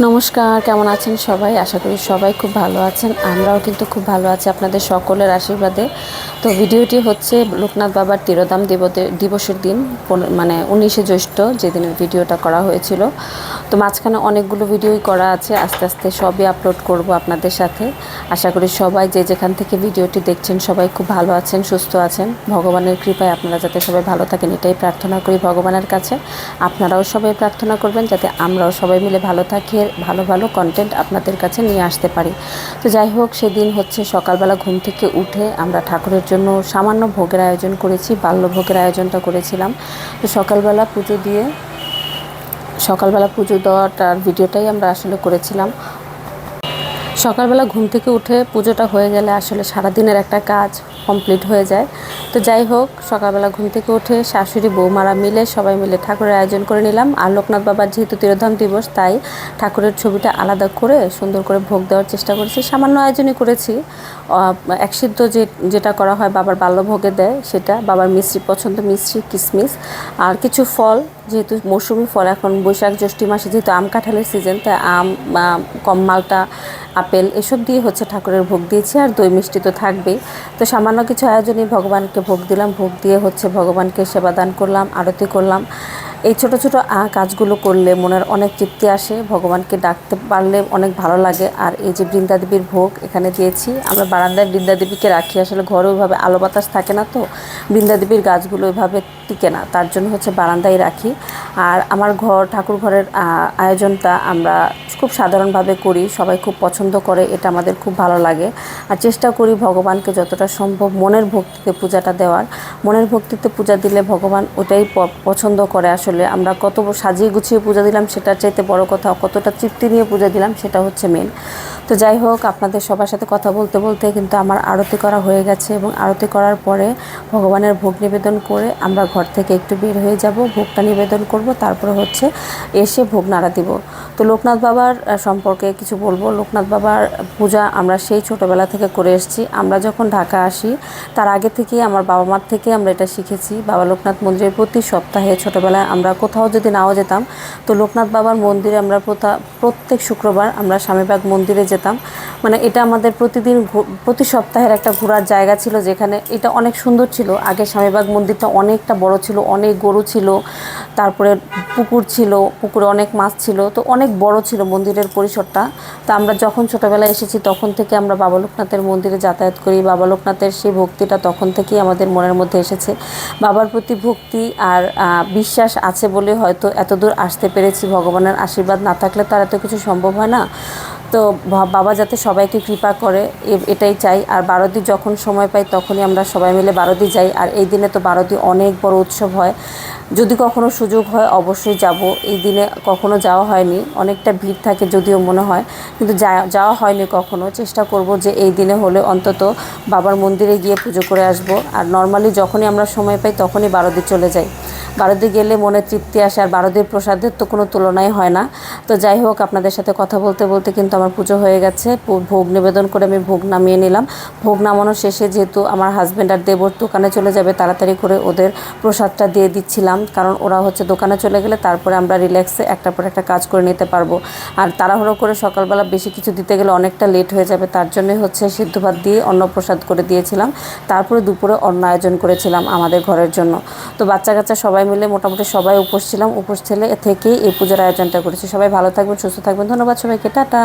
নমস্কার, কেমন আছেন সবাই? আশা করি সবাই খুব ভালো আছেন। আমরাও কিন্তু খুব ভালো আছি আপনাদের সকলের আশীর্বাদে। তো ভিডিওটি হচ্ছে লোকনাথ বাবার তিরোদাম দিবসের দিন মানে উনিশে জ্যৈষ্ঠ যেদিনের ভিডিওটা করা হয়েছিল। তো মাঝখানে অনেকগুলো ভিডিওই করা আছে, আস্তে আস্তে সবই আপলোড করব আপনাদের সাথে। আশা করি সবাই যে যেখান থেকে ভিডিওটি দেখছেন, সবাই খুব ভালো আছেন, সুস্থ আছেন। ভগবানের কৃপায় আপনারা যাতে সবাই ভালো থাকেন, এটাই প্রার্থনা করি ভগবানের কাছে। আপনারাও সবাই প্রার্থনা করবেন যাতে আমরাও সবাই মিলে ভালো থাকি। আর ভালো ভালো কন্টেন্ট আপনাদের কাছে নিয়ে আসতে পারি। তো যাই হোক, সেদিন হচ্ছে সকালবেলা ঘুম থেকে উঠে আমরা ঠাকুরের জন্য সামান্য ভোগের আয়োজন করেছি বাল্যভোগের আয়োজনটা করেছিলাম। তো সকালবেলা পুজো দিয়ে, সকালবেলা পুজো দেওয়াটার ভিডিওটাই আমরা আসলে করেছিলাম। সকালবেলা ঘুম থেকে উঠে পুজোটা হয়ে গেলে আসলে সারাদিনের একটা কাজ কমপ্লিট হয়ে যায়। তো যাই হোক, সকালবেলা ঘুম থেকে উঠে শাশুড়ি, বৌমারা মিলে সবাই মিলে ঠাকুরের আয়োজন করে নিলাম। আর লোকনাথ বাবার যেহেতু তিরোধাম দিবস, তাই ঠাকুরের ছবিটা আলাদা করে সুন্দর করে ভোগ দেওয়ার চেষ্টা করেছি। সামান্য আয়োজনই করেছি। এক সিদ্ধ যে, যেটা করা হয় বাবার বাল্যভোগে দেয়, সেটা বাবার মিষ্টি পছন্দ মিষ্টি কিসমিস। আর কিছু ফল যেহেতু মৌসুমি ফল এখন বৈশাখ জ্যৈষ্ঠী মাসে যেহেতু আম কাঁঠালের সিজন তাই আম কম মালটা, আপেল এসব দিয়ে হচ্ছে ঠাকুরের ভোগ দিয়েছি আর দই মিষ্টি তো থাকবেই। তো সামান্য কিছু আয়োজনে ভগবানকে ভোগ দিলাম, ভোগ দিয়ে হচ্ছে ভগবানকে সেবা দান করলাম, আরতি করলাম। এই ছোট ছোট কাজগুলো করলে মনের অনেক তৃপ্তি আসে। ভগবানকে ডাকতে পারলে অনেক ভালো লাগে। আর এই যে বৃন্দাদেবীর ভোগ এখানে দিয়েছি। আমরা বারান্দায় বৃন্দাদেবীকে রাখি। আসলে ঘরে ওইভাবে আলো বাতাস থাকে না তো। বৃন্দাদেবীর গাছগুলো ওইভাবে টিকে না। তার জন্য হচ্ছে বারান্দায় রাখি। আর আমার ঘর, ঠাকুর ঘরের আয়োজনটা আমরা খুব সাধারণভাবে করি। সবাই খুব পছন্দ করে। এটা আমাদের খুব ভালো লাগে। আর চেষ্টা করি ভগবানকে যতটা সম্ভব মনের ভক্তিতে পূজাটা দেওয়ার। মনের ভক্তিতে পূজা দিলে ভগবান ওটাই পছন্দ করে আসলে। আমরা কত সাজিয়ে গুছিয়ে পূজা দিলাম, সেটার চাইতে বড় কথা, কতটা তৃপ্তি নিয়ে পূজা দিলাম, সেটা হচ্ছে মেন তো যাই হোক, আপনাদের সবার সাথে কথা বলতে বলতে কিন্তু আমার আরতি করা হয়ে গেছে এবং আরতি করার পরে ভগবানের ভোগ নিবেদন করে আমরা ঘর থেকে একটু বের হয়ে যাব, ভোগটা নিবেদন করব, তারপরে হচ্ছে এসে ভোগ নাড়া দিব। তো লোকনাথ বাবার সম্পর্কে কিছু বলব। লোকনাথ বাবার পূজা আমরা সেই ছোটোবেলা থেকে করে এসেছি। আমরা যখন ঢাকা আসি, তার আগে থেকেই আমার বাবা মার থেকে আমরা এটা শিখেছি। বাবা লোকনাথ মন্দিরের প্রতি সপ্তাহে ছোটোবেলায় আমরা কোথাও যদি নাও যেতাম, তো লোকনাথ বাবার মন্দিরে আমরা প্রত্যেক শুক্রবার আমরা স্বামীবাগ মন্দিরে যেতাম। মানে এটা আমাদের প্রতিদিন প্রতি সপ্তাহের একটা ঘোরার জায়গা ছিল যেখানে এটা অনেক সুন্দর ছিল। আগে স্বামীবাগ মন্দিরটা অনেকটা বড় ছিল, অনেক গরু ছিল, তারপরে পুকুর ছিল, পুকুরে অনেক মাছ ছিল, তো অনেক বড় ছিল মন্দিরের পরিসরটা। তা আমরা যখন ছোটোবেলায় এসেছি তখন থেকে আমরা বাবা লোকনাথের মন্দিরে যাতায়াত করি। বাবা লোকনাথের সেই ভক্তিটা তখন থেকেই আমাদের মনের মধ্যে এসেছে। বাবার প্রতি ভক্তি আর বিশ্বাস আছে বলে হয়তো এতদূর আসতে পেরেছি। ভগবানের আশীর্বাদ না থাকলে তার এত কিছু সম্ভব হয় না। তো বাবা যাতে সবাইকে কৃপা করে এটাই চাই। আর বারোদি যখন সময় পাই তখনই আমরা সবাই মিলে বারোদি যাই। আর এই দিনে তো বারোদি অনেক বড় উৎসব হয়। যদি কখনো সুযোগ হয় অবশ্যই যাব। এই দিনে কখনো যাওয়া হয়নি। অনেকটা ভিড় থাকে যদিও মনে হয়। কিন্তু যাওয়া হয়নি কখনো। চেষ্টা করব যে এই দিনে হলে অন্তত বাবার মন্দিরে গিয়ে পুজো করে আসব। আর নর্মালি যখনই আমরা সময় পাই তখনই বারোদি চলে যাই। বারোদি গেলে মনে তৃপ্তি আসে আর বারোদির প্রসাদের তো কোনো তুলনাই হয় না। তো যাই হোক, আপনাদের সাথে কথা বলতে বলতে কিন্তু আমার পুজো হয়ে গেছে। ভোগ নিবেদন করে আমি ভোগ নামিয়ে নিলাম। ভোগ নামানোর শেষে যেহেতু আমার হাজব্যান্ড আর দেবর দোকানে চলে যাবে, তাড়াতাড়ি করে ওদের প্রসাদটা দিয়ে দিচ্ছিলাম। কারণ ওরা হচ্ছে দোকানে চলে গেলে তারপরে আমরা রিল্যাক্সে একটার পর একটা কাজ করে নিতে পারব। আর তাড়াহুড়ো করে সকালবেলা বেশি কিছু দিতে গেলে অনেকটা লেট হয়ে যাবে। তার জন্যই হচ্ছে সিদ্ধ ভাত দিয়ে অন্ন প্রসাদ করে দিয়েছিলাম। তারপরে দুপুরে অন্ন আয়োজন করেছিলাম আমাদের ঘরের জন্য। তো বাচ্চা কাচ্চা সবাই মিলে মোটামুটি সবাই উপোস ছিলাম। উপোস ছেলে থেকেই এই পুজোর আয়োজনটা করেছি। সবাই ভালো থাকবেন, সুস্থ থাকবেন। ধন্যবাদ সবাইকে। টাটা।